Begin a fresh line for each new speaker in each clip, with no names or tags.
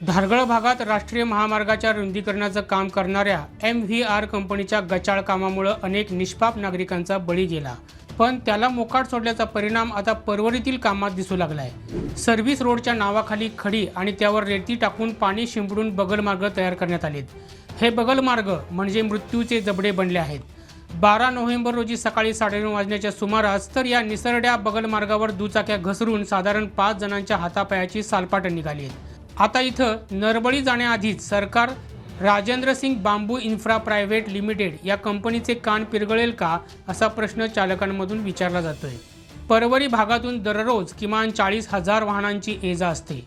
धारगळ भागात राष्ट्रीय महामार्गाच्या रुंदीकरणाचं काम करणाऱ्या एम व्ही आर कंपनीच्या गचाळ कामामुळं अनेक निष्पाप नागरिकांचा बळी गेला. पण त्याला मोकाट सोडल्याचा परिणाम आता परवरीतील कामात दिसू लागलाय. सर्व्हिस रोडच्या नावाखाली खडी आणि त्यावर रेती टाकून पाणी शिंपडून बगलमार्ग तयार करण्यात आलेत. हे बगलमार्ग म्हणजे मृत्यूचे जबडे बनले आहेत. बारा नोव्हेंबर रोजी सकाळी साडेनऊ वाजण्याच्या सुमारास तर या निसरड्या बगलमार्गावर दुचाक्या घसरून साधारण पाच जणांच्या हातापायाची सालपाट निघाली आहेत. आता इथं नरबळी जाण्याआधीच सरकार Rajendra Singh bamboo infra private limited या कंपनीचे कान पिरगळेल का असा प्रश्न चालकांमधून विचारला जातोय. परवरी भागातून दररोज किमान चाळीस हजार वाहनांची ये जा असते.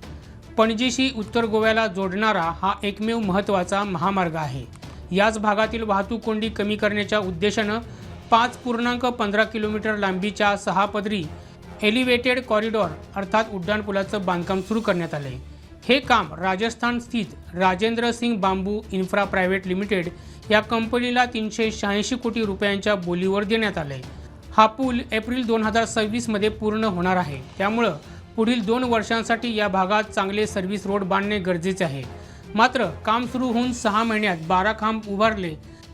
पणजीशी उत्तर गोव्याला जोडणारा हा एकमेव महत्त्वाचा महामार्ग आहे. याच भागातील वाहतूक कोंडी कमी करण्याच्या उद्देशानं पाच पूर्णांक पंधरा किलोमीटर लांबीच्या सहा पदरी एलिव्हेटेड कॉरिडॉर अर्थात उड्डाणपुलाचं बांधकाम सुरू करण्यात आलं आहे हे काम राजस्थान स्थित Rajendra Singh bamboo infra private limited या कंपनीला तीनशे शहाऐंशी कोटी रुपयांच्या बोलीवर देण्यात आलं आहे हा पूल एप्रिल दोन हजार सव्वीसमध्ये पूर्ण होणार आहे. त्यामुळं पुढील दोन वर्षांसाठी या भागात चांगले सर्व्हिस रोड बांधणे गरजेचे आहे. मात्र काम सुरू होऊन सहा महिन्यात बारा खांब उभारले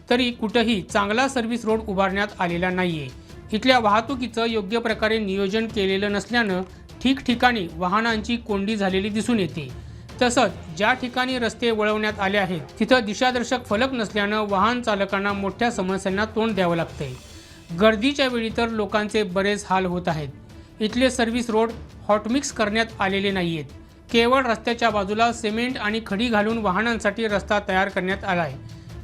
तरी कुठंही चांगला सर्व्हिस रोड उभारण्यात आलेला नाहीये. इथल्या वाहतुकीचं योग्य प्रकारे नियोजन केलेलं नसल्यानं ठिकठिकाणी वाहनांची कोंडी झालेली दिसून येते. तसंच ज्या ठिकाणी रस्ते वळवण्यात आले आहेत तिथं दिशादर्शक फलक नसल्यानं वाहन चालकांना मोठ्या समस्यांना तोंड द्यावं लागतंय. गर्दीच्या वेळी तर लोकांचे बरेच हाल होत आहेत. इथले सर्व्हिस रोड हॉटमिक्स करण्यात आलेले नाही आहेत केवळ रस्त्याच्या बाजूला सिमेंट आणि खडी घालून वाहनांसाठी रस्ता तयार करण्यात आला आहे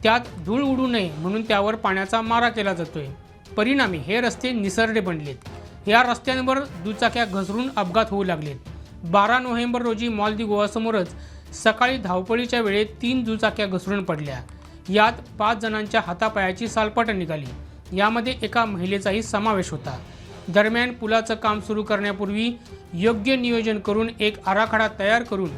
त्यात धूळ उडू नये म्हणून त्यावर पाण्याचा मारा केला जातोय. परिणामी हे रस्ते निसरडे बनलेत. या रस्त्यांवर दुचाक्या घसरून अपघात होऊ लागलेत. बारा नोव्हेंबर रोजी मॉल दी गोवासमोरच सकाळी धावपळीच्या वेळेत तीन दुचाक्या घसरून पडल्या. यात पाच जणांच्या हातापायाची सालपाट निघाली. यामध्ये एका महिलेचाही समावेश होता. दरम्यान पुलाचं काम सुरू करण्यापूर्वी योग्य नियोजन करून एक आराखडा तयार करून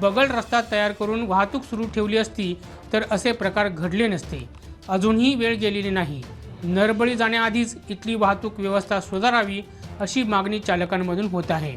बगल रस्ता तयार करून वाहतूक सुरू ठेवली असती तर असे प्रकार घडले नसते. अजूनही वेळ गेलेली नाही. नरबळी जाण्याआधीच इथली वाहतूक व्यवस्था सुधारावी अशी मागणी चालकांमधून होत आहे.